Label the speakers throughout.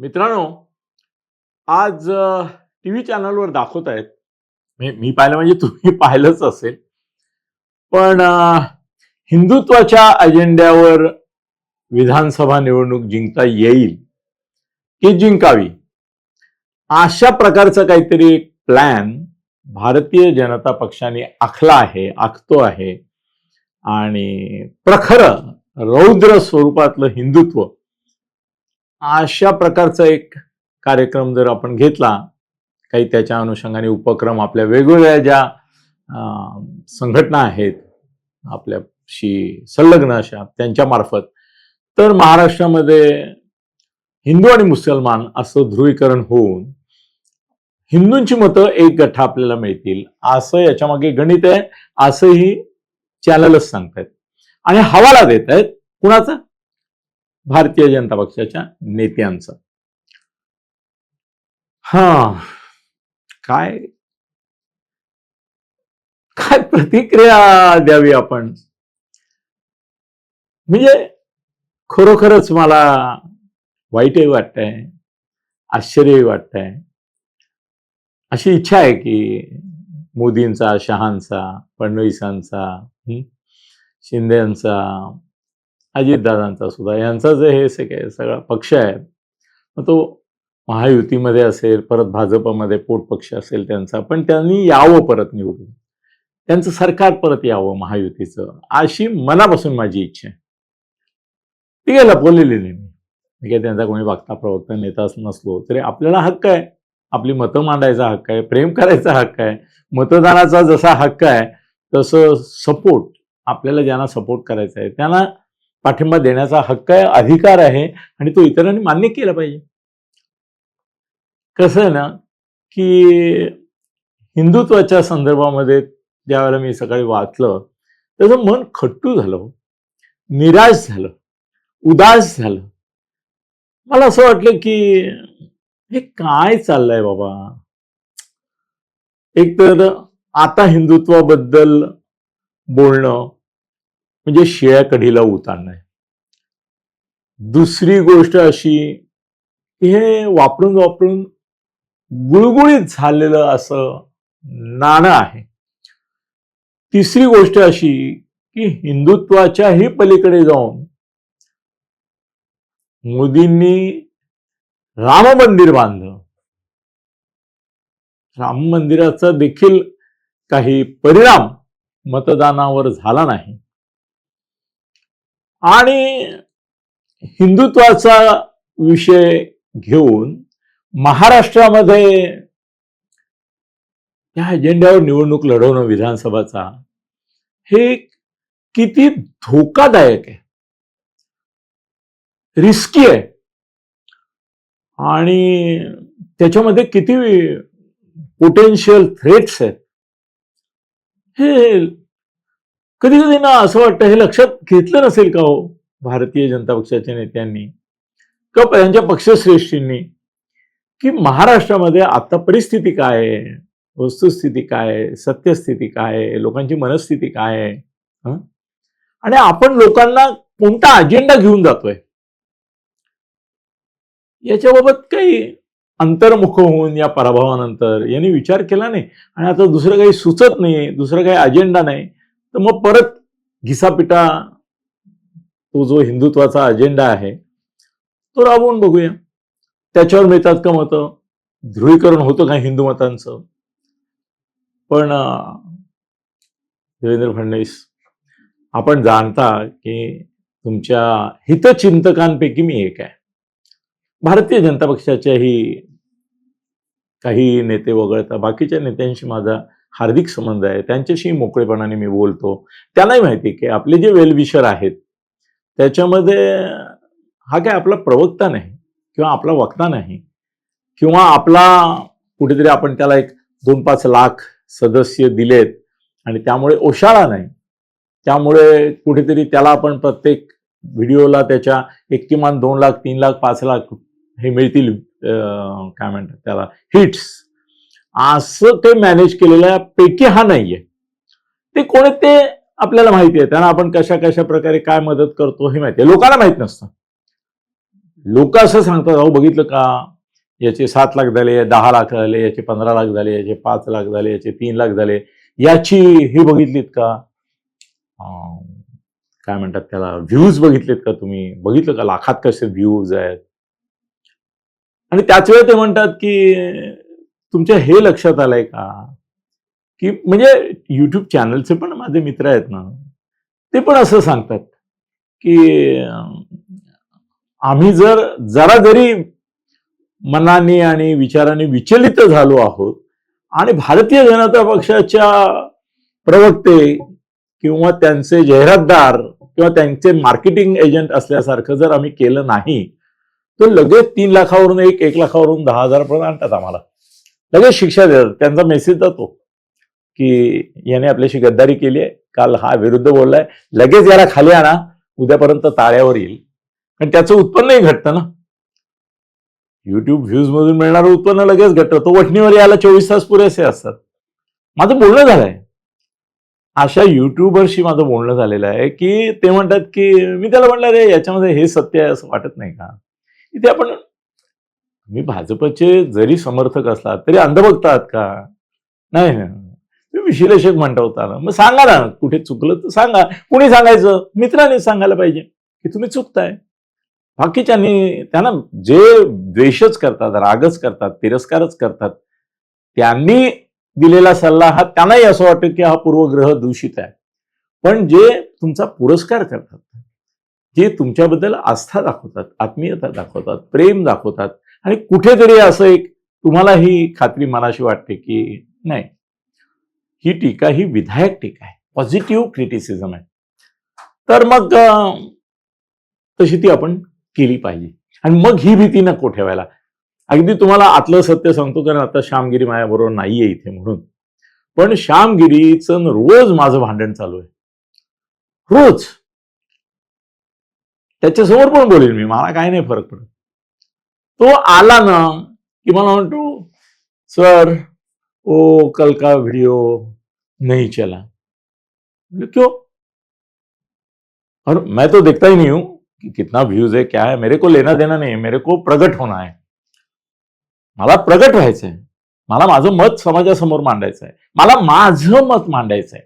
Speaker 1: मित्रांनो आज T V चॅनलवर दाखवत आहेत. मी मी पाहिलं म्हणजे तुम्ही पाहिलंच असेल. पण हिंदुत्वाच्या अजेंड्यावर विधानसभा निवडणूक जिंकता येईल की जिंकावी? अशा प्रकारचं काहीतरी एक प्लॅन भारतीय जनता पक्षाने आखला आहे आखतो आहे. आणि प्रखर रौद्र स्वरूपातलं हिंदुत्व अशा प्रकारचा एक कार्यक्रम जर आपण घेतला काही त्याच्या अनुषंगाने उपक्रम आपल्या वेगवेगळ्या ज्या संघटना आहेत आपल्याशी संलग्न अशा त्यांच्या मार्फत तर महाराष्ट्रामध्ये हिंदू आणि मुसलमान असं ध्रुवीकरण होऊन हिंदूंची मतं एक गठ्ठा आपल्याला मिळतील. असं याच्यामागे गणित आहे असंही चॅनलच सांगतायत. आणि हवाला देत आहेत कुणाचा? भारतीय जनता पक्षाच्या नेत्यांचं. हा. काय? काय प्रतिक्रिया द्यावी आपण? म्हणजे खरोखरच मला वाईटही वाटतंय आश्चर्यही वाटतंय. अशी इच्छा आहे की मोदींचा शहांचा फडणवीसांचा शिंदे यांचा अजितदादांचा सुद्धा. यांचा जे हे सगळे सगळा पक्ष आहे मग तो महायुतीमध्ये असेल परत भाजपमध्ये पोट पक्ष असेल त्यांचा पण त्यांनी यावं परत निवडून. त्यांचं सरकार परत यावं महायुतीचं अशी मनापासून माझी इच्छा आहे. ती काय लपवलेली नाही मी काय त्यांचा कोणी वागता प्रवक्ता नेताच नसलो तरी आपल्याला हक्क आहे. आपली मतं मांडायचा हक्क आहे प्रेम करायचा हक्क आहे मतदानाचा जसा हक्क आहे तसं सपोर्ट आपल्याला ज्यांना सपोर्ट करायचा आहे त्यांना पाठिंबा देण्याचा हक्क आहे अधिकार आहे आणि तो इतरांनी मान्य केला पाहिजे. कसं आहे ना की हिंदुत्वाच्या संदर्भामध्ये ज्यावेळेला मी सकाळी वाचलं त्याचं मन खट्टू झालं हो. निराश झालं उदास झालं. मला असं वाटलं की हे काय चाललंय बाबा? एक तर आता हिंदुत्वाबद्दल बोलणं म्हणजे शिळ्या कढीला उतारणं आहे. दुसरी गोष्ट अशी की हे वापरून वापरून गुळगुळीत झालेलं असं नाणं आहे. तिसरी गोष्ट अशी की हिंदुत्वाच्याही पलीकडे जाऊन मोदींनी राम मंदिर बांधलं. राम मंदिराचा देखील काही परिणाम मतदानावर झाला नाही. आणि हिंदुत्वाचा विषय घेऊन महाराष्ट्रामध्ये या अजेंड्यावर निवडणूक लढवणं विधानसभाचा हे किती धोकादायक आहे. रिस्की आहे. आणि त्याच्यामध्ये किती पोटेन्शियल थ्रेट्स आहेत. हे कधी कधी ना असं वाटतं हे लक्षात घेतलं नसेल का हो भारतीय जनता पक्षाच्या नेत्यांनी? किंवा त्यांच्या पक्षश्रेष्ठींनी? की महाराष्ट्रामध्ये आता परिस्थिती काय आहे? वस्तुस्थिती काय आहे? सत्यस्थिती काय आहे? लोकांची मनस्थिती काय आहे? आणि आपण लोकांना कोणता अजेंडा घेऊन जातोय? याच्याबाबत काही अंतर्मुख होऊन या पराभवानंतर यांनी विचार केला नाही. आणि आता दुसरं काही सुचत नाही दुसरं काही अजेंडा नाही. तर मग परत घिसापिटा तो जो हिंदुत्वाचा अजेंडा आहे तो राबवून बघूया. त्याच्यावर मिळतात का मतं? ध्रुवीकरण होतं का हिंदू मतांचं? पण देवेंद्र फडणवीस आपण जाणता की तुमच्या हितचिंतकांपैकी मी एक आहे. भारतीय जनता पक्षाच्याही काही नेते वगळता बाकीच्या नेत्यांशी माझा हार्दिक संबंध आहे त्यांच्याशी मोकळेपणाने मी बोलतो. त्यांनाही माहिती की आपले जे वेलविशर आहेत त्याच्यामध्ये हा काय आपला प्रवक्ता नाही किंवा आपला वक्ता नाही किंवा आपला कुठेतरी आपण त्याला एक दोन पाच लाख सदस्य दिलेत आणि त्यामुळे ओशाळा नाही. त्यामुळे कुठेतरी त्याला आपण प्रत्येक व्हिडिओला त्याच्या एक किमान दोन लाख तीन लाख पाच लाख हे मिळतील काय म्हणतात त्याला हिट्स. असं ते मॅनेज केलेल्या पैकी हा नाहीये. ते कोणी ते आपल्याला माहिती आहे त्यांना आपण कशा कशा प्रकारे काय मदत करतो हे माहिती आहे. लोकांना माहीत नसतं. लोक असं सांगतात अहो बघितलं का? याचे सात लाख झाले दहा लाख झाले याचे पंधरा लाख झाले याचे पाच लाख झाले याचे तीन लाख झाले. याची हे बघितलीत का? काय म्हणतात त्याला व्ह्यूज बघितलेत का तुम्ही? बघितलं का? लाखात कसे व्ह्यूज आहेत? आणि त्याच वेळी ते म्हणतात की तुमच्या हे लक्षात आलंय का? की म्हणजे युट्यूब चॅनलचे पण माझे मित्र आहेत ना ते पण असं सांगतात की आम्ही जर जरा जरी मनाने आणि विचाराने विचलित झालो आहोत आणि भारतीय जनता पक्षाच्या प्रवक्ते किंवा त्यांचे जाहिरातदार किंवा त्यांचे मार्केटिंग एजंट असल्यासारखं जर आम्ही केलं नाही तर लगेच तीन लाखावरून एक एक लाखावरून दहा हजारापर्यंत आणतात आम्हाला. लगेच शिक्षा देतात. त्यांचा मेसेज जातो की याने आपल्याशी गद्दारी केली आहे. काल हा विरुद्ध बोललाय. लगेच याला खाली आणा. उद्यापर्यंत ताळ्यावर येईल. कारण त्याचं उत्पन्नही घटतं ना. युट्यूब व्ह्यूज मधून मिळणारं उत्पन्न लगेच घटतं. तो वठणीवर यायला चोवीस तास पुरेसे असतात. माझं बोलणं झालंय. अशा युट्यूबरशी माझं बोलणं झालेलं आहे की ते म्हणतात की मी त्याला म्हणलं रे याच्यामध्ये हे सत्य आहे असं वाटत नाही का? इथे आपण मी भाजपचे जरी समर्थक असलात तरी अंध बघतात का? नाही तुम्ही विश्लेषक म्हणता होता ना मग सांगा ना कुठे चुकलं तर सांगा. कुणी सांगायचं? मित्राने सांगायला पाहिजे की तुम्ही चुकताय. बाकीच्यांनी त्यांना जे द्वेषच करतात रागच करतात तिरस्कारच करतात त्यांनी दिलेला सल्ला हा त्यांनाही असं वाटतं की हा पूर्वग्रह दूषित आहे. पण जे तुमचा पुरस्कार करतात जे तुमच्याबद्दल आस्था दाखवतात आत्मीयता दाखवतात प्रेम दाखवतात आणि कुठेतरी असं एक तुम्हाला ही खात्री मनाशी वाटते की नाही. ही टीका ही विधायक टीका आहे. पॉझिटिव्ह क्रिटिसिझम आहे. तर मग तशी ती आपण केली पाहिजे. आणि मग ही भीती नको ठेवायला. अगदी तुम्हाला आतलं सत्य सांगतो कारण आता श्यामगिरी माझ्याबरोबर नाहीये इथे म्हणून. पण श्यामगिरीचं न रोज माझं भांडण चालू आहे. रोज. त्याच्यासमोर पण बोलेल मी. मला काय नाही फरक पडत. तो आला ना की मला म्हणतो सर ओ कल का व्हिडिओ नहीं चला? बोले, क्यों? और मैं तो देखता ही नहीं हूं कि कितना व्ह्यूज है क्या है मेरे को लेना देना नहीं है मेरे को प्रगट होना है। मला प्रगट व्हायचंय मला माझं मत समाजासमोर मांडायचं आहे. मला माझं मत मांडायचं आहे.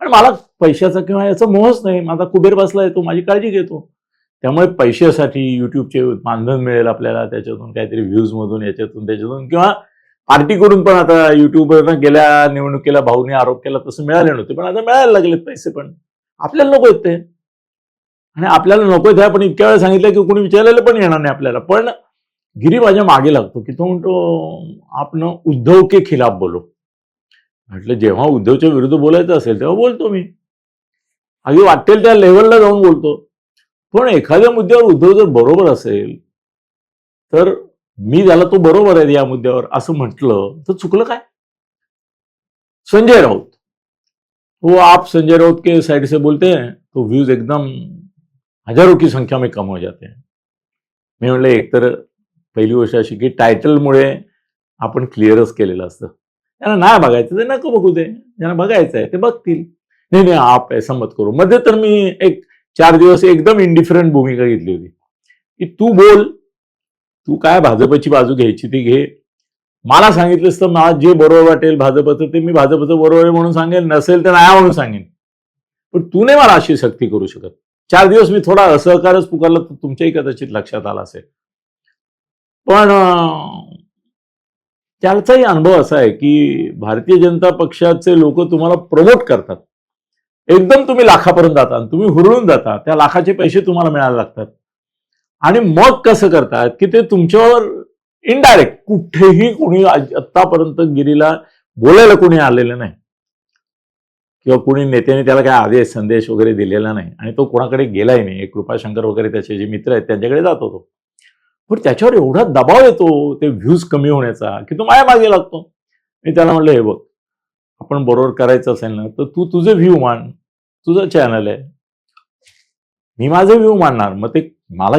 Speaker 1: आणि मला पैशाचा किंवा याचा मोहच नाही. माझा कुबेर बसला येतो माझी काळजी घेतो. त्यामुळे पैशासाठी युट्यूबचे मानधन मिळेल आपल्याला त्याच्यातून काहीतरी व्ह्यूजमधून याच्यातून त्याच्यातून. किंवा पार्टीकडून पण आता युट्यूबवरनं गेल्या निवडणुकीला भाऊने आरोप केला तसं मिळाले नव्हते. पण आता मिळायला लागलेत पैसे पण. आपल्याला नको आहेत ते. आणि आपल्याला नको आहेत पण आपण इतक्या वेळा सांगितलं की कोणी विचारलेलं पण येणार नाही आपल्याला. पण गिरी माझ्या मागे लागतो की तो म्हणतो आपण उद्धव के खिलाफ बोलो. म्हटलं जेव्हा उद्धवच्या विरुद्ध बोलायचं असेल तेव्हा बोलतो मी. अगदी वाटेल त्या लेवलला जाऊन बोलतो. पण एखाद्या मुद्द्यावर उद्धव जर बरोबर असेल तर मी झाला तो बरोबर आहे या मुद्द्यावर असं म्हटलं तर चुकलं काय? संजय राऊत. वो आप संजय राउत के साइड से बोलते हैं तो व्यूज एकदम हजारों की संख्या में कम हो जाते हैं. मी म्हणलं एकतर पहिली गोष्ट अशी की टायटलमुळे आपण क्लिअरच केलेलं असतं. त्यांना नाही बघायचं ते नको बघू दे. ज्यांना बघायचं आहे ते बघतील. नाही नाही आप ऐसा मत करू. मध्ये तर मी एक चार दिवस एकदम इंडिफरंट भूमिका घेतली होती. की तू बोल तू काय भाजपची बाजू घ्यायची ती घे. मला सांगितलंस तर मला जे बरोबर वाटेल भाजपचं ते मी भाजपचं बरोबर आहे म्हणून सांगेन. नसेल तर नाही म्हणून सांगेन. पण तू नाही मला अशी सक्ती करू शकत. चार दिवस मी थोडा असहकारच पुकारला तर तुमच्याही कदाचित लक्षात आला असेल. पण त्याचाही अनुभव असा आहे की भारतीय जनता पक्षाचे लोक तुम्हाला प्रमोट करतात. एकदम तुम्ही लाखापर्यंत जाता आणि तुम्ही हुरळून जाता त्या लाखाचे पैसे तुम्हाला मिळायला लागतात. आणि मग कसं करतात की ते तुमच्यावर इनडायरेक्ट कुठेही कोणी आत्तापर्यंत गिरीला बोलायला कोणी आलेलं नाही. किंवा कोणी नेत्याने त्याला काय आदेश संदेश वगैरे दिलेला नाही आणि तो कोणाकडे गेलाही नाही. एक कृपाशंकर वगैरे त्याचे जे मित्र आहेत त्यांच्याकडे जातो तो पण त्याच्यावर एवढा दबाव येतो ते व्ह्यूज कमी होण्याचा की तो माझ्या मागे लागतो. मी त्याला म्हणलं हे बघ आपण बरोबर करायचं असेल ना तर तू तुझे व्ह्यू मान तुझं चॅनल आहे. मी माझे व्ह्यू मांडणार. मग ते मला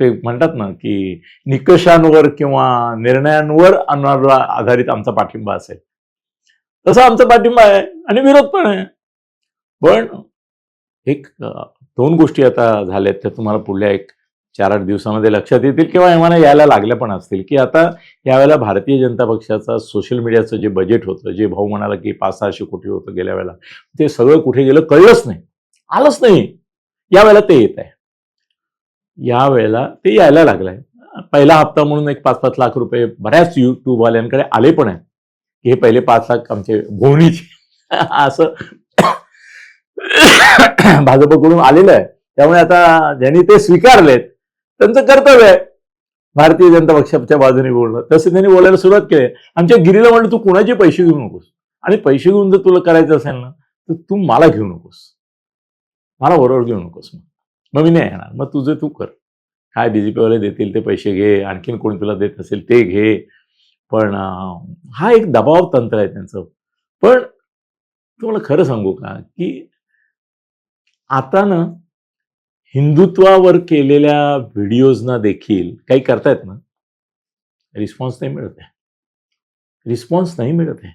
Speaker 1: ते म्हणतात ना की निकषांवर किंवा निर्णयांवर आणणारा आधारित आमचा पाठिंबा असेल. तसा आमचा पाठिंबा आहे आणि विरोध पण आहे. पण एक दोन गोष्टी आता झाल्यात त्या तुम्हाला पुढल्या एक चार आठ दिवसामध्ये लक्षात येतील किंवा एव्हाना यायला लागल्या पण असतील. की आता यावेळेला भारतीय जनता पक्षाचा सोशल मीडियाचं जे बजेट होतं जे भाऊ म्हणाला की पाच सहाशे कोटी होतं गेल्या वेळेला ते सगळं कुठे गेलं कळलंच नाही. आलंच नाही. यावेळेला ते येत आहे. यावेळेला ते यायला लागलंय. पहिला हप्ता म्हणून एक पाच पाच लाख रुपये बऱ्याच युट्यूबवाल्यांकडे आले पण आहेत. की हे पहिले पाच लाख आमचे भोवणीचे असं भाजपकडून आलेलं आहे. त्यामुळे आता ज्यांनी ते स्वीकारलेत त्यांचं कर्तव्य आहे. भारतीय जनता पक्षाच्या बाजूने बोलणं. तसं त्यांनी बोलायला सुरुवात केली. आमच्या गिरीला म्हणलं तू कुणाचे पैसे घेऊ नकोस? आणि पैसे घेऊन जर तुला करायचं असेल ना तर तू मला घेऊ नकोस. मला बरोबर घेऊ नकोस मग मग मी नाही येणार. मग तुझं तू कर. काय बीजेपीवाले देतील ते पैसे घे. आणखीन कोणी तुला देत असेल ते घे. पण हा एक दबाव तंत्र आहे त्यांचं. पण तुम्हाला खरं सांगू का की आता ना हिंदुत्वावर केलेल्या व्हिडिओजना देखील काही करतायत ना? रिस्पॉन्स नाही मिळत आहे. रिस्पॉन्स नाही मिळत आहे.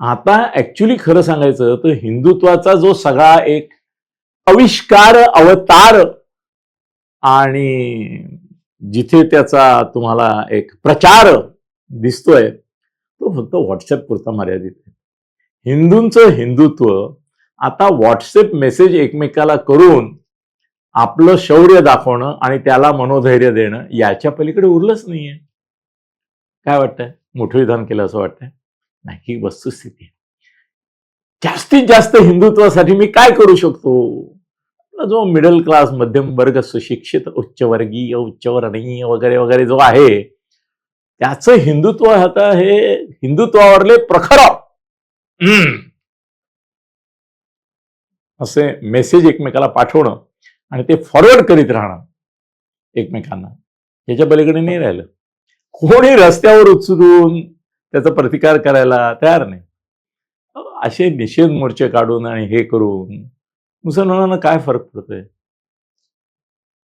Speaker 1: आता ॲक्च्युली खरं सांगायचं तर हिंदुत्वाचा जो सगळा एक आविष्कार अवतार आणि जिथे त्याचा तुम्हाला एक प्रचार दिसतोय तो फक्त व्हॉट्सअप पुरता मर्यादित आहे. हिंदूंचं हिंदुत्व आता व्हॉट्सअप मेसेज एकमेकाला करून आपलं शौर्य दाखवणं आणि त्याला मनोधैर्य देणं याच्या पलीकडे उरलंच नाहीये. काय वाटतंय? मोठं विधान केलं असं वाटतंय? नाही ही वस्तुस्थिती. जास्तीत जास्त हिंदुत्वासाठी मी काय करू शकतो? जो मिडल क्लास मध्यम वर्ग सुशिक्षित उच्चवर्गीय उच्चवर्णीय वगैरे वगैरे जो आहे त्याचं हिंदुत्व आता हे हिंदुत्वावरले प्रखर. असे मेसेज एकमेकाला पाठवणं आणि ते फॉरवर्ड करीत राहणार एकमेकांना. याच्या पलीकडे नाही राहिलं. कोणी रस्त्यावर उचलून त्याचा प्रतिकार करायला तयार नाही. असे निषेध मोर्चे काढून आणि हे करून मुसलमानांना काय फरक पडतोय?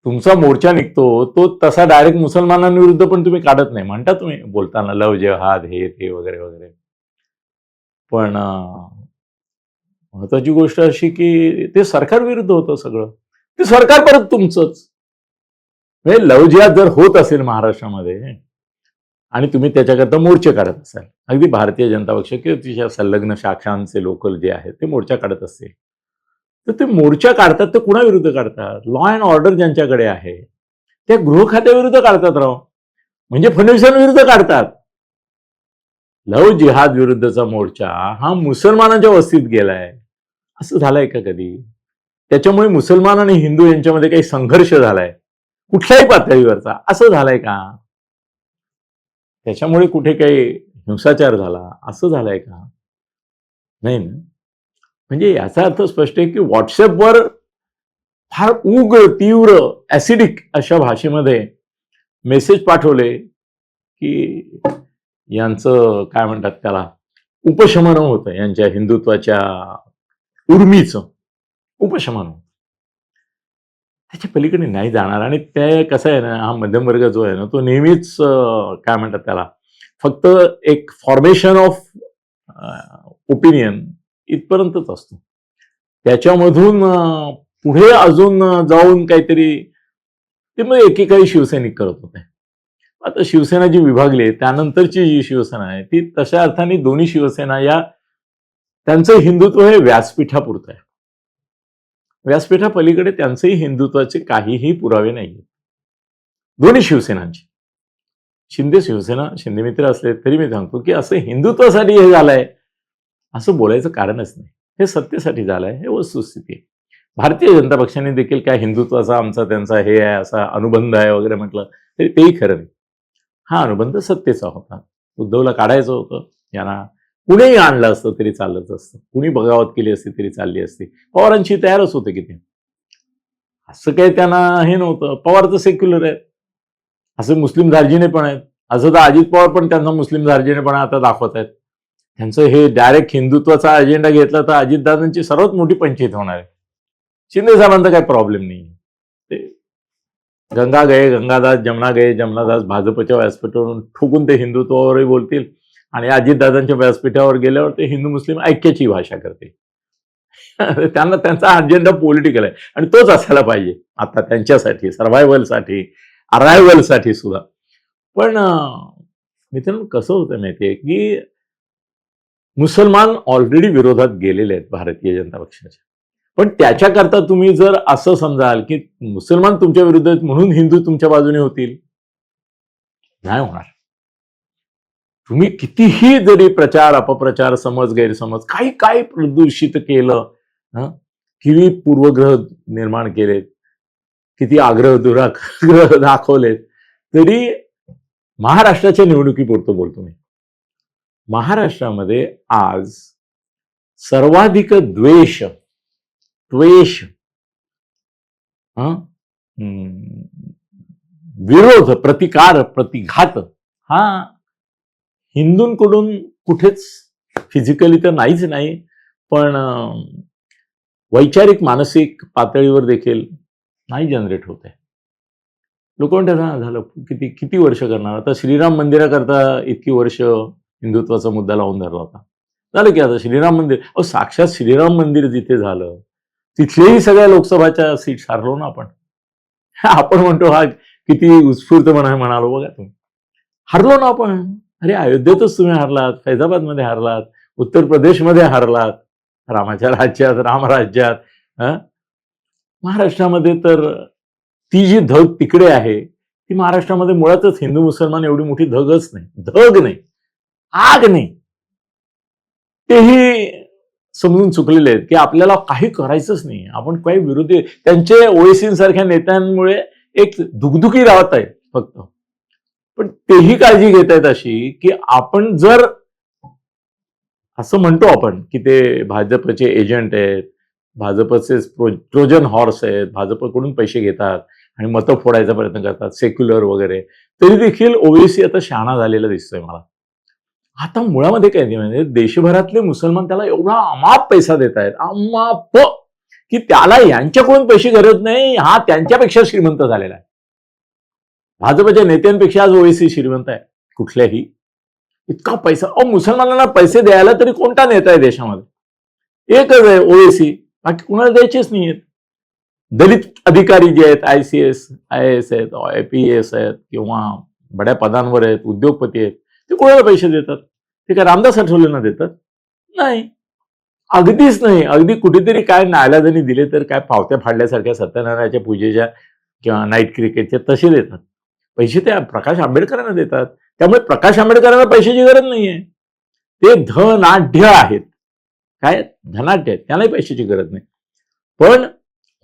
Speaker 1: तुमचा मोर्चा निघतो तो तसा डायरेक्ट मुसलमानांविरुद्ध पण तुम्ही काढत नाही. म्हणता तुम्ही बोलताना लव जेहाद हे ते वगैरे वगैरे. पण महत्वाची गोष्ट अशी की ते सरकार विरुद्ध होतं सगळं. ते सरकार परत तुमचंच. म्हणजे लव जिहाद जर होत असेल महाराष्ट्रामध्ये आणि तुम्ही त्याच्याकरता मोर्चे काढत असाल. अगदी भारतीय जनता पक्ष किंवा तिच्या संलग्न शाखांचे लोकल जे आहेत ते मोर्चा काढत असतील तर ते मोर्चा काढतात ते कुणाविरुद्ध काढतात? लॉ अँड ऑर्डर ज्यांच्याकडे आहे त्या गृह खात्याविरुद्ध काढतात राव. म्हणजे फडणवीसांविरुद्ध काढतात. लव जिहाद विरुद्धचा मोर्चा हा मुसलमानांच्या वस्तीत गेलाय. असं झालंय का कधी? त्याच्यामुळे मुसलमान आणि हिंदू यांच्यामध्ये काही संघर्ष झालाय. कुठल्याही पातळीवरचा. असं झालंय का? त्याच्यामुळे कुठे काही हिंसाचार झाला? असं झालंय का? नाही ना. म्हणजे याचा अर्थ स्पष्ट आहे की व्हॉट्सअपवर फार उग्र तीव्र ऍसिडिक अशा भाषेमध्ये मेसेज पाठवले की यांचं काय म्हणतात त्याला? उपशमन होतं यांच्या हिंदुत्वाच्या उर्मीचं. उपशमन. होतं त्याच्या पलीकडे नाही जाणार. आणि ते कसं आहे ना हा मध्यमवर्ग जो आहे ना तो नेहमीच काय म्हणतात त्याला फक्त एक फॉर्मेशन ऑफ ओपिनियन इथपर्यंतच असतो. त्याच्यामधून पुढे अजून जाऊन काहीतरी ते मग एकेकाळी शिवसैनिक करत होते. आता शिवसेना जी विभागली आहे त्यानंतरची जी शिवसेना आहे ती तशा अर्थाने दोन्ही शिवसेना या त्यांचं हिंदुत्व हे व्यासपीठापुरतं आहे. व्यासपीठा पलीकडे हिंदुत्वाचे काहीही पुरावे नाही दोन्ही शिवसेनांचे. शिंदे शिवसेना शिंदे मित्र असले तरी मी सांगतो की असं हिंदुत्वासाठी हे झालंय असं बोलायचं कारणच नाही. हे सत्तेसाठी झालंय हे वस्तुस्थिती आहे. भारतीय जनता पक्षाने देखील काय हिंदुत्वाचा आमचा त्यांचा हे आहे असा अनुबंध आहे वगैरे म्हटलं तरी तेही खरं नाही. हा अनुबंध सत्तेचा होता. उद्धवला काढायचं होतं यांना कुणीही आणलं असतं तरी चालत असतं. कुणी बगावत केली असती तरी चालली असती. पवारांची तयारच होते की ते. असं काही त्यांना हे नव्हतं. पवार तर सेक्युलर आहेत. असं मुस्लिम धार्जिणे पण आहेत. असं तर अजित पवार पण त्यांना मुस्लिम धार्जिणेपणा आता दाखवत आहेत. त्यांचं हे डायरेक्ट हिंदुत्वाचा अजेंडा घेतला तर अजितदादांची सर्वात मोठी पंचायत होणार आहे. शिंदे साहेबांचा काही प्रॉब्लेम नाही ते गंगा गये गंगादास जमना गये जमनादास भाजपच्या व्यासपीठावरून ठुकून ते हिंदुत्वावरही बोलतील. आणि अजितदादांच्या व्यासपीठावर गेल्यावर ते हिंदू मुस्लिम ऐक्याची भाषा करते. त्यांना त्यांचा अजेंडा पॉलिटिकल आहे. आणि तोच असायला पाहिजे. आता त्यांच्यासाठी सर्व्हायवलसाठी अरायव्हलसाठी सुद्धा. पण मित्रांनो कसं होतं माहितीये की मुसलमान ऑलरेडी विरोधात गेलेले आहेत भारतीय जनता पक्षाच्या पण त्याच्याकरता तुम्ही जर असं समजाल की मुसलमान तुमच्या विरुद्ध आहेत म्हणून हिंदू तुमच्या बाजूने होतील. नाही होणार. तुम्ही कितीही जरी प्रचार अपप्रचार समज गैरसमज काही काय प्रदूषित केलं किती पूर्वग्रह निर्माण केलेत? किती आग्रह दुराग्रह दाखवलेत? तरी महाराष्ट्राच्या निवडणुकीपुरतं बोलतो मी. महाराष्ट्रामध्ये आज सर्वाधिक द्वेष द्वेष विरोध प्रतिकार प्रतिघात हा हिंदूंकडून कुठेच फिजिकली तर नाहीच नाही पण वैचारिक मानसिक पातळीवर देखील नाही जनरेट होत आहे. लोक म्हणतात झालं किती किती वर्ष करणार? आता श्रीराम मंदिराकरता इतकी वर्ष हिंदुत्वाचा मुद्दा लावून धरला होता. झालं की आता श्रीराम मंदिर अहो साक्षात श्रीराम मंदिर जिथे झालं तिथलेही सगळ्या लोकसभाच्या सीट हारलो ना आपण. आपण म्हणतो हा किती उत्स्फूर्तपणा म्हणालो बघा तुम्ही. हरलो ना आपण. अरे अयोध्येतच तुम्ही हारलात फैजाबादमध्ये हारलात उत्तर प्रदेशमध्ये हारलात रामाच्या राज्यात रामराज्यात महाराष्ट्रामध्ये तर ती जी धग तिकडे आहे ती महाराष्ट्रामध्ये मुळातच हिंदू मुसलमान एवढी मोठी धगच नाही धग नाही आग नाही. तेही समजून चुकलेले आहेत की आपल्याला काही करायचंच नाही. आपण काही विरोधी त्यांचे ओएसींसारख्या नेत्यांमुळे एक दुखदुखी राहत आहे फक्त. पण तेही काळजी घेत आहेत अशी की आपण जर असं म्हणतो आपण की ते भाजपचे एजंट आहेत भाजपचे ट्रोजन हॉर्स आहेत भाजपकडून पैसे घेतात आणि मतं फोडायचा प्रयत्न करतात सेक्युलर वगैरे तरी देखील ओवेसी आता शहाणा झालेला दिसतोय मला. आता मुळामध्ये काय नाही म्हणजे देशभरातले मुसलमान त्याला एवढा अमाप पैसा देत आहेत अमाप की त्याला यांच्याकडून पैसे गरज नाही हा त्यांच्यापेक्षा श्रीमंत झालेला आहे. भाजपच्या नेत्यांपेक्षा आज ओएसी श्रीमंत आहे कुठल्याही. इतका पैसा अहो मुसलमानांना पैसे द्यायला तरी कोणता नेता आहे देशामध्ये? एकच आहे ओएसी बाकी कुणाला द्यायचेच नाही आहेत. दलित अधिकारी जे आहेत I C S I S आहेत आय पी एस आहेत किंवा बड्या पदांवर आहेत उद्योगपती आहेत ते कोणाला पैसे देतात? ते काय रामदास आठवलेंना देतात? नाही. अगदीच नाही. अगदी कुठेतरी काय नायलाजानी दिले तर काय पावत्या फाडल्यासारख्या सत्यनारायणाच्या पूजेच्या किंवा नाईट क्रिकेटच्या तसे देतात. पैसे त्या प्रकाश आंबेडकरांना देतात. त्यामुळे प्रकाश आंबेडकरांना पैशाची गरज नाहीये. ते धनाढ्य आहेत. काय? धनाढ्य आहेत. त्यांनाही पैशाची गरज नाही. पण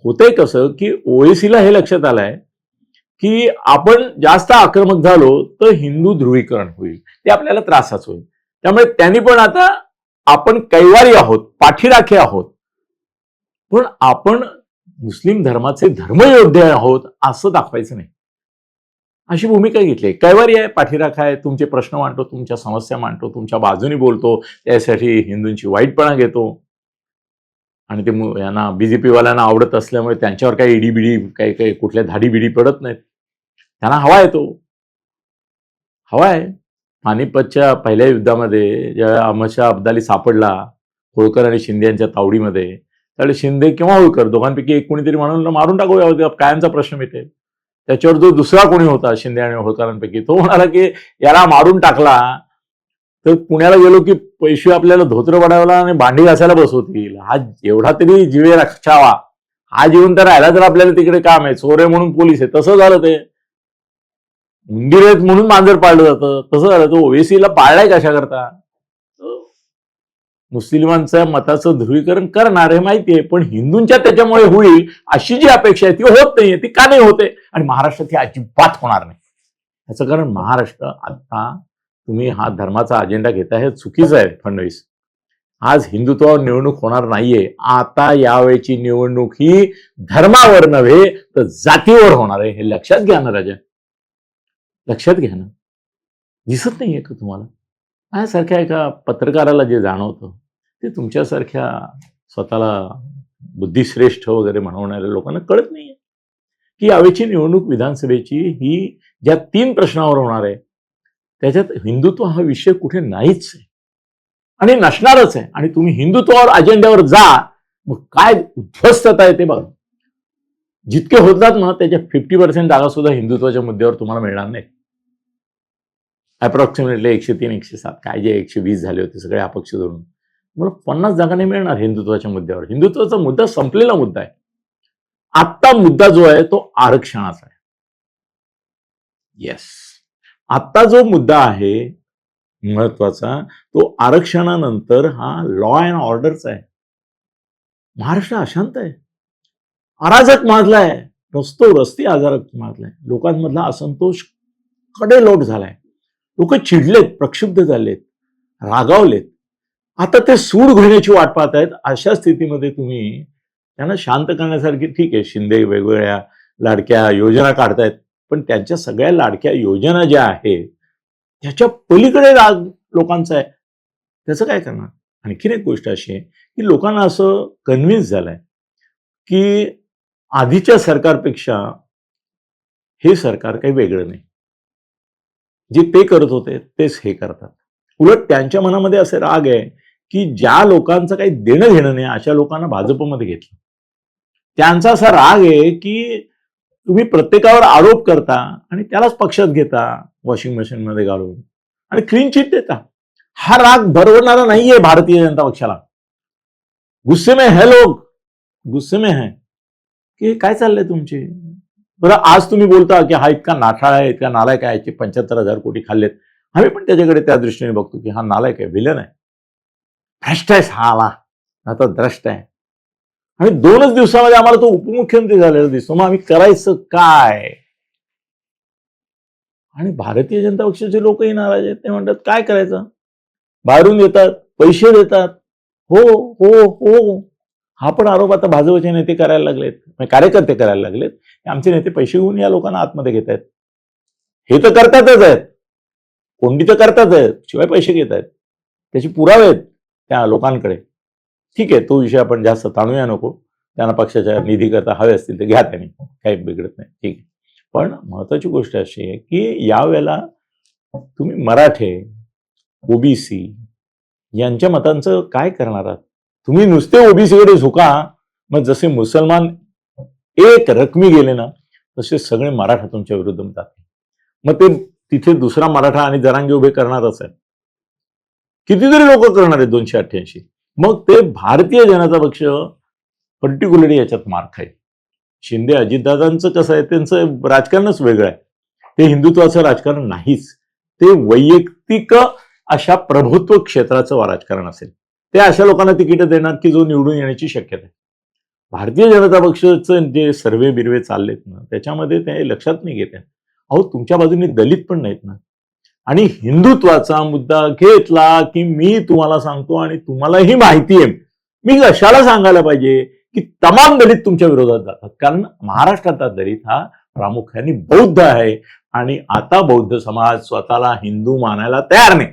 Speaker 1: होतंय कसं की ओएसीला हे लक्षात आलंय की आपण जास्त आक्रमक झालो तर हिंदू ध्रुवीकरण होईल. ते आपल्याला त्रासाच होईल. त्यामुळे त्यांनी पण आता आपण कैवारी आहोत पाठीराखे आहोत. पण आपण मुस्लिम धर्माचे धर्मयोद्धे आहोत असं दाखवायचं नाही. अशी भूमिका घेतली. कैवारी आहे पाठीराखा आहे तुमचे प्रश्न मांडतो तुमच्या समस्या मांडतो तुमच्या बाजूनी बोलतो त्यासाठी हिंदूंची वाईटपणा घेतो. आणि ते यांना बीजेपी वाल्यांना आवडत असल्यामुळे त्यांच्यावर काही इडीबिडी काही काही कुठल्या धाडी बिडी पडत नाहीत. त्यांना हवा आहे तो. हवा आहे. पानिपतच्या पहिल्या युद्धामध्ये ज्या अहमदशाह अब्दाली सापडला होळकर आणि शिंदे यांच्या तावडीमध्ये त्यावेळी शिंदे किंवा होळकर दोघांपैकी एक कोणीतरी म्हणून मारून टाकूया कायमचा प्रश्न मिळते त्याच्यावर जो दुसरा कोणी होता शिंदे आणि होळकरांपैकी तो म्हणाला की याला मारून टाकला तर पुण्याला गेलो की पैसे आपल्याला धोत्र वाढायला आणि भांडी घासायला बसवतील हा एवढा तरी जीवे रक्षावा हा जीवन तर राहिला तर आपल्याला तिकडे काम आहे. चोरे म्हणून पोलीस आहे तसं झालं ते. उंदीर आहेत म्हणून मांजर पाळलं जातं. तसं झालं तो ओवेसीला पाळलाय कशा करता मुस्लिमांचं मताचं ध्रुवीकरण करणार हे माहितीये पण हिंदूंच्या त्याच्यामुळे होईल अशी जी अपेक्षा आहे ती होत नाहीये ती का नाही होते? आणि महाराष्ट्रात ही अजिबात होणार नाही. याचं कारण महाराष्ट्र आता तुम्ही हा धर्माचा अजेंडा घेताय हे चुकीचं आहे फडणवीस. आज हिंदुत्वावर निवडणूक होणार नाहीये. आता यावेळची निवडणूक ही धर्मावर नव्हे तर जातीवर होणार आहे. हे लक्षात घ्या ना राजा. लक्षात घ्या ना. दिसत नाहीये का तुम्हाला? माझ्यासारख्या एका पत्रकाराला जे जाणवतं ते तुमच्यासारख्या स्वतःला बुद्धिश्रेष्ठ वगैरे म्हणवणाऱ्या लोकांना कळत नाहीये. की यावेळची निवडणूक विधानसभेची ही ज्या तीन प्रश्नावर होणार आहे त्याच्यात हिंदुत्व हा विषय कुठे नाहीच आहे. आणि नसणारच आहे. आणि तुम्ही हिंदुत्वावर अजेंड्यावर जा मग काय उद्ध्वस्तता आहे ते बघा. जितके होतात ना त्याच्या फिफ्टी पर्सेंट जागा सुद्धा हिंदुत्वाच्या मुद्द्यावर तुम्हाला मिळणार नाही. अप्रॉक्सिमेटली एकशे तीन एकशे सात. काय जे एकशे वीस झाले होते सगळे अपक्ष धरून. मला पन्नास जागा नाही मिळणार हिंदुत्वाच्या मुद्द्यावर. हिंदुत्वाचा मुद्दा संपलेला मुद्दा आहे. आत्ता मुद्दा जो आहे तो आरक्षणाचा आहे. येस आत्ता जो मुद्दा आहे महत्त्वाचा तो आरक्षणानंतर हा लॉ अँड ऑर्डरचा आहे. महाराष्ट्र अशांत आहे. अराजक माजलाय. रस्तो रस्ते आजारक माजलाय. लोकांमधला असंतोषकडे लोट झालाय. लोक चिडलेत प्रक्षुब्ध झालेत रागावलेत. आता ते सूड घेण्याची वाट पाहत आहेत अशा स्थितीमध्ये तुम्ही त्यांना शांत करण्यासारखी ठीक आहे शिंदे वेगवेगळ्या लाडक्या योजना काढतायत पण त्यांच्या सगळ्या लाडक्या योजना ज्या आहेत त्याच्या पलीकडे राग लोकांचा आहे. त्याचं काय करणार? आणखीन एक गोष्ट अशी आहे की लोकांना असं कन्व्हिन्स झालंय की आधीच्या सरकारपेक्षा हे सरकार काही वेगळं नाही. जे ते करत होते तेच हे करतात. उलट त्यांच्या मनामध्ये असे राग आहे की ज्या लोकांचं काही देणं घेणं नाही अशा लोकांना भाजपमध्ये घेतलं. त्यांचा असा राग आहे की तुम्ही प्रत्येकावर आरोप करता आणि त्यालाच पक्षात घेता वॉशिंग मशीनमध्ये घालून आणि क्लीन चिट देता. हा राग भरवणारा नाहीये भारतीय जनता पक्षाला. गुस्से में है लोग. गुस्से में है. की काय चाललंय तुमचे? बरं आज तुम्ही बोलता की हा इतका नाठाळ आहे इतका नालायक आहे याचे पंच्याहत्तर हजार कोटी खाल्लेत. आम्ही पण त्याच्याकडे त्या दृष्टीने बघतो की हा नालायक आहे विलन आहे. भ्रष्ट आहे हा आला आता द्रष्ट आहे. आणि दोनच दिवसामध्ये आम्हाला तो उपमुख्यमंत्री झालेला दिसतो. मग आम्ही करायचं काय? आणि भारतीय जनता पक्षाचे लोकही नाराज आहेत. ते म्हणतात काय करायचं? बाहेरून येतात पैसे देतात. हो हो हो. हा पण आरोप आता भाजपचे नेते करायला लागलेत. म्हणजे कार्यकर्ते करायला लागलेत. आमचे नेते पैसे घेऊन या लोकांना आतमध्ये घेत आहेत. हे तर करतातच आहेत. कोंडी तर करतात आहेत. शिवाय पैसे घेत आहेत. त्याचे पुरावे आहेत त्या लोकांकडे. ठीक आहे तो विषय आपण जास्त ताणूया नको. त्यांना पक्षाच्या निधी करता हवे असतील ते घ्या त्यांनी. काही बिघडत नाही. ठीक आहे. पण महत्वाची गोष्ट अशी आहे की यावेळेला तुम्ही मराठे ओबीसी यांच्या मतांचं काय करणार आहात? तुम्ही नुसते ओबीसीकडे झुका मग जसे मुसलमान एक रकमी गेले ना तसे सगळे मराठा तुमच्या विरुद्ध म्हणतात मग ते तिथे दुसरा मराठा आणि जरांगे उभे करणारच आहेत. कितीतरी लोक करणार आहेत दोनशे अठ्ठ्याऐंशी. मग ते भारतीय जनता पक्ष पर्टिक्युलरली याच्यात मार खाईल शिंदे अजितदादांचं कसं आहे त्यांचं राजकारणच वेगळं आहे. ते हिंदुत्वाचं राजकारण नाहीच. ते वैयक्तिक अशा प्रभुत्व क्षेत्राचं राजकारण असेल. ते अशा लोकांना तिकीटं देणार की जो निवडून येण्याची शक्यता आहे. भारतीय जनता पक्षाचं जे सर्वे बिर्वे चाललेत ना त्याच्यामध्ये ते लक्षात नाही घेत आहे अहो तुमच्या बाजूने दलित पण नाहीत ना. आणि हिंदुत्वाचा मुद्दा घेतला की मी तुम्हाला सांगतो आणि तुम्हालाही माहिती आहे. मी कशाला सांगायला पाहिजे की तमाम दलित तुमच्या विरोधात जातात? कारण महाराष्ट्रातला दलित हा प्रामुख्याने बौद्ध आहे. आणि आता बौद्ध समाज स्वतःला हिंदू मानायला तयार नाही.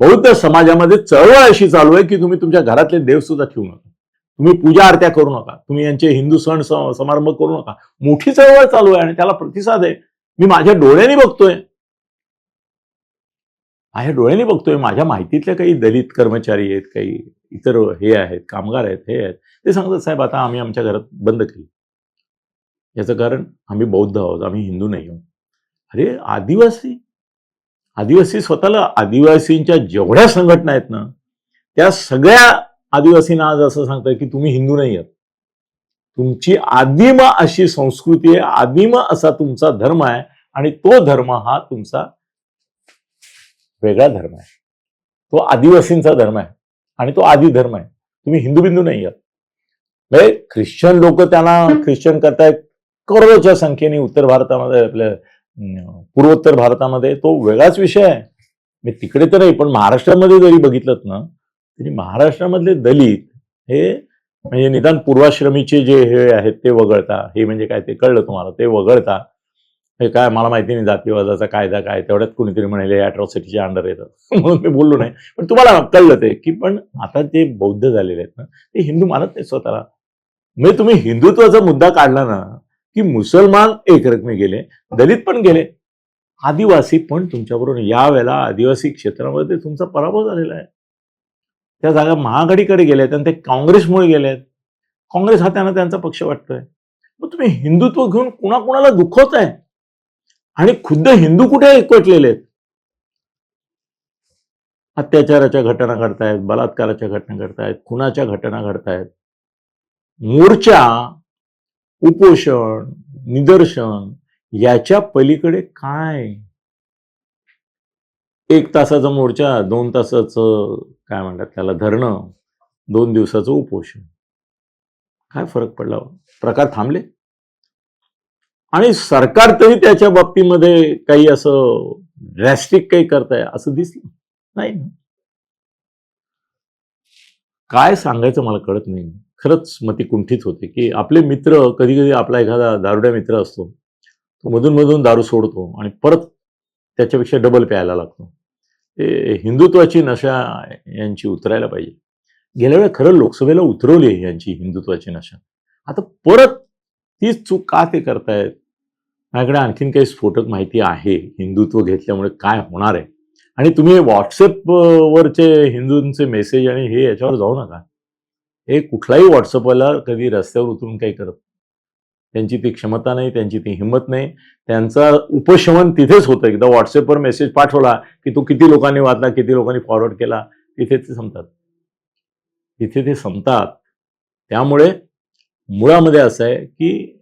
Speaker 1: बौद्ध समाजामध्ये चळवळ अशी चालू आहे की तुम्ही तुमच्या घरातले देव सुद्धा ठेवू नका. तुम्ही पूजा आरत्या करू नका. तुम्ही यांचे हिंदू सण समारंभ करू नका. मोठी चळवळ चालू आहे आणि त्याला प्रतिसाद आहे. मी माझ्या डोळ्यांनी बघतोय. माझ्या डोळ्यांनी बघतोय. माझ्या माहितीतल्या काही दलित कर्मचारी आहेत काही इतर हे आहेत कामगार आहेत हे आहेत. ते सांगतात साहेब आता आम्ही आमच्या घरात बंद केली. याचं कारण आम्ही बौद्ध आहोत आम्ही हिंदू नाही आहोत. अरे आदिवासी आदिवासी स्वतःला आदिवासींच्या जेवढ्या संघटना आहेत ना त्या सगळ्या आदिवासींना आज असं सांगतात की तुम्ही हिंदू नाही आहात. तुमची आदिम अशी संस्कृती आहे आदिम असा तुमचा धर्म आहे आणि तो धर्म हा तुमचा वेगळा धर्म आहे. तो आदिवासींचा धर्म आहे आणि तो आदि धर्म आहे. तुम्ही हिंदू बिंदू नाही आहात. म्हणजे ख्रिश्चन लोक त्यांना ख्रिश्चन करतायत करोडोच्या संख्येने उत्तर भारतामध्ये आपल्या पूर्वोत्तर भारतामध्ये तो वेगळाच विषय आहे. मी तिकडे तर नाही पण महाराष्ट्रामध्ये जरी बघितलं ना तरी महाराष्ट्रामधले दलित हे म्हणजे निदान पूर्वाश्रमीचे जे हे आहेत ते वगळता. हे म्हणजे काय ते कळलं तुम्हाला ते वगळता. हे काय मला माहिती नाही जातीवादाचा कायदा काय तेवढ्यात कुणीतरी म्हणाले अॅट्रॉसिटीच्या अंडर येतात. म्हणून मी बोललो नाही. पण तुम्हाला कळलं ते की पण आता जे बौद्ध झालेले आहेत ना ते हिंदू मानत नाही स्वतःला. म्हणजे तुम्ही हिंदुत्वाचा मुद्दा काढला ना की मुसलमान एकरकमी गेले दलित पण गेले. आदिवासी पण तुमच्याबरोबर यावेळेला आदिवासी क्षेत्रामध्ये तुमचा पराभव झालेला आहे. त्या जागा महाआघाडीकडे गेल्या आहेत आणि ते काँग्रेसमुळे गेले आहेत काँग्रेस हा त्यांना त्यांचा पक्ष वाटतोय. मग तुम्ही हिंदुत्व घेऊन कुणाकुणाला दुखवताय आणि खुद्द हिंदू कुठे एकवटलेले आहेत? अत्याचाराच्या घटना घडतायत बलात्काराच्या घटना घडतायत खुनाच्या घटना घडतायत. मोर्चा उपोषण निदर्शन याच्या पलीकडे काय? एक तासाचा मोर्चा दोन तासाचं काय म्हणतात त्याला धरणं दोन दिवसाचं उपोषण. काय फरक पडला? प्रकार थांबले? आणि सरकार तरी त्याच्या बाबतीमध्ये काही असं ड्रॅस्टिक काही करताय असं दिसलं? नाही ना. काय सांगायचं मला कळत नाही. खरंच मती कुंठित होते की आपले मित्र कधी कधी आपला एखादा दारुड्या मित्र असतो तो मधून मधून दारू सोडतो आणि परत त्याच्यापेक्षा डबल प्यायला लागतो. ते हिंदुत्वाची नशा यांची उतरायला पाहिजे. गेल्या वेळेला खरं लोकसभेला उतरवली आहे यांची हिंदुत्वाची नशा. आता परत तीच चूक का ते करतायत? माझ्याकडे आणखीन काही स्फोटक माहिती आहे. हिंदुत्व घेतल्यामुळे काय होणार आहे? आणि तुम्ही व्हॉट्सअप वरचे हिंदूंचे मेसेज आणि हे याच्यावर जाऊ नका. हे कुठलाही व्हॉट्सअपला कधी रस्त्यावर उतरून काही करत त्यांची ती क्षमता नाही त्यांची ती हिंमत नाही. त्यांचा उपशमन तिथेच होतं. एकदा व्हॉट्सअपवर मेसेज पाठवला की तो किती लोकांनी वाचला किती लोकांनी फॉरवर्ड केला तिथे ते संपतात. तिथे ते संपतात. त्यामुळे मुळामध्ये असं आहे की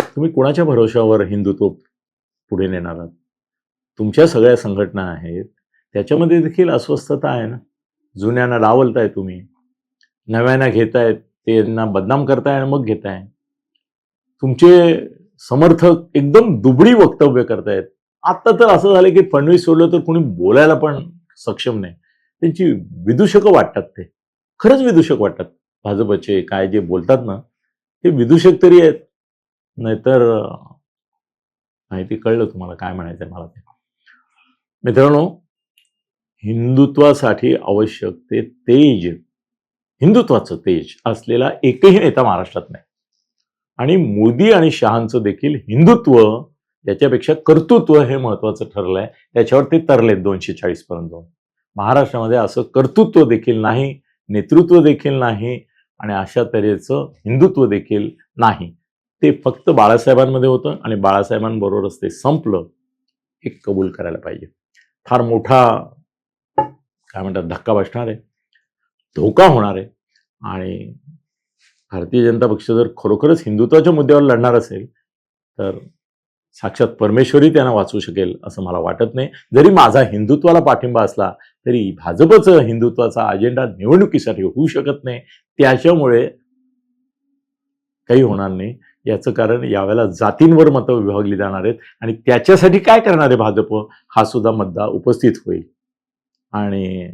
Speaker 1: तुम्ही कोणाच्या भरोशावर हिंदुत्व पुढे नेणार आहात? तुमच्या सगळ्या संघटना आहेत. त्याच्यामध्ये देखील अस्वस्थता आहे ना? जुन्यांना डावलताय तुम्ही. नव्याना घेतायत त्यांना बदनाम करताय आणि मग घेताय. तुमचे समर्थक एकदम दुबळी वक्तव्य करतायत. आता तर असं झालं की फडणवीस सोडलं तर कोणी बोलायला पण सक्षम नाही. त्यांची विदूषकं वाटतात ते. खरंच विदूषक वाटतात. भाजपचे काय जे बोलतात ना ते विदूषक तरी आहेत. नाहीतर माहिती कळलं तुम्हाला काय म्हणायचंय मला ते. मित्रांनो हिंदुत्वासाठी आवश्यक ते तेज. हिंदुत्वाचं तेज असलेला एकही नेता महाराष्ट्रात नाही. आणि मोदी आणि शहांचं देखील हिंदुत्व याच्यापेक्षा कर्तृत्व हे महत्वाचं ठरलंय. त्याच्यावर ते तरलेत दोनशे चाळीस पर्यंत महाराष्ट्रामध्ये असं कर्तृत्व देखील नाही नेतृत्व देखील नाही आणि अशा तऱ्हेचं हिंदुत्व देखील नाही. ते फक्त बाळासाहेबांमध्ये होतं आणि बाळासाहेबांबरोबरच ते संपलं हे कबूल करायला पाहिजे. फार मोठा काय म्हणतात धक्का बसणार आहे. धोका होणार आहे. आणि भारतीय जनता पक्ष जर खरोखरच हिंदुत्वाच्या मुद्द्यावर लढणार असेल तर साक्षात परमेश्वरी त्यांना वाचू शकेल असं मला वाटत नाही. जरी माझा हिंदुत्वाला पाठिंबा असला तरी भाजपचं हिंदुत्वाचा अजेंडा निवडणुकीसाठी होऊ शकत नाही. त्याच्यामुळे काही होणार नाही. याचं कारण यावेळेला जातींवर मतं विभागली जाणार आहेत आणि त्याच्यासाठी काय करणार आहे भाजप? हा सुद्धा मुद्दा उपस्थित होईल. आणि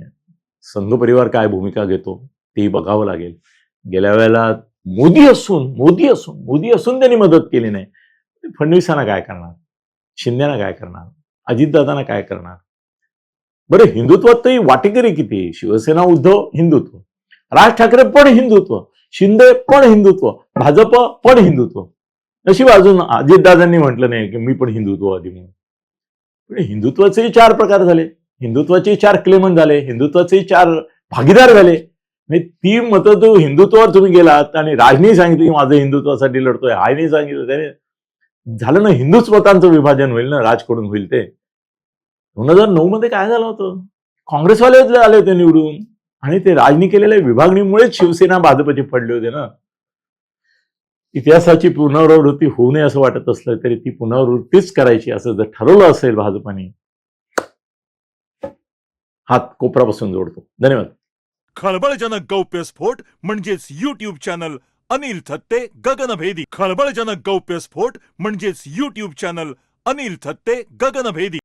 Speaker 1: संघ परिवार काय भूमिका घेतो तेही बघावं लागेल. गेल्या वेळेला मोदी असून मोदी असून मोदी असून त्यांनी मदत केली नाही. फडणवीसांना काय करणार? शिंदेना काय करणार? अजितदादांना काय करणार? बरं हिंदुत्वात तरी वाटेकरी किती? शिवसेना उद्धव हिंदुत्व. राज ठाकरे पण हिंदुत्व. शिंदे पण हिंदुत्व. भाजप पण हिंदुत्व. नशीब अजून अजितदादांनी म्हटलं नाही की मी पण हिंदुत्ववादी म्हणून. पण हिंदुत्वाचे चार प्रकार झाले. हिंदुत्वाचे चार क्लेमन झाले हिंदुत्वाचे चार भागीदार झाले. आणि ती मतं तू हिंदुत्वावर तुम्ही गेलात आणि राजनी सांगितलं की माझं हिंदुत्वासाठी लढतोय हायने सांगितलं त्याने झालं ना हिंदूच मतांचं विभाजन होईल ना राजकडून होईल ते. दोन हजार नऊ मध्ये काय झालं होतं? काँग्रेसवाले आले होते निवडून आणि ते राजनी केलेल्या विभागणीमुळेच शिवसेना भाजपचे पडले होते ना. इतिहासाची पुनरावृत्ती होऊ नये असं वाटत असलं तरी ती पुनरावृत्तीच करायची असं जर ठरवलं असेल भाजपाने हात कोपरापासून जोडतो. धन्यवाद.
Speaker 2: खळबळजनक गौप्यस्फोट म्हणजेच युट्यूब चॅनल अनिल थत्ते गगनभेदी. खळबळजनक गौप्यस्फोट म्हणजेच युट्यूब चॅनल अनिल थत्ते गगनभेदी.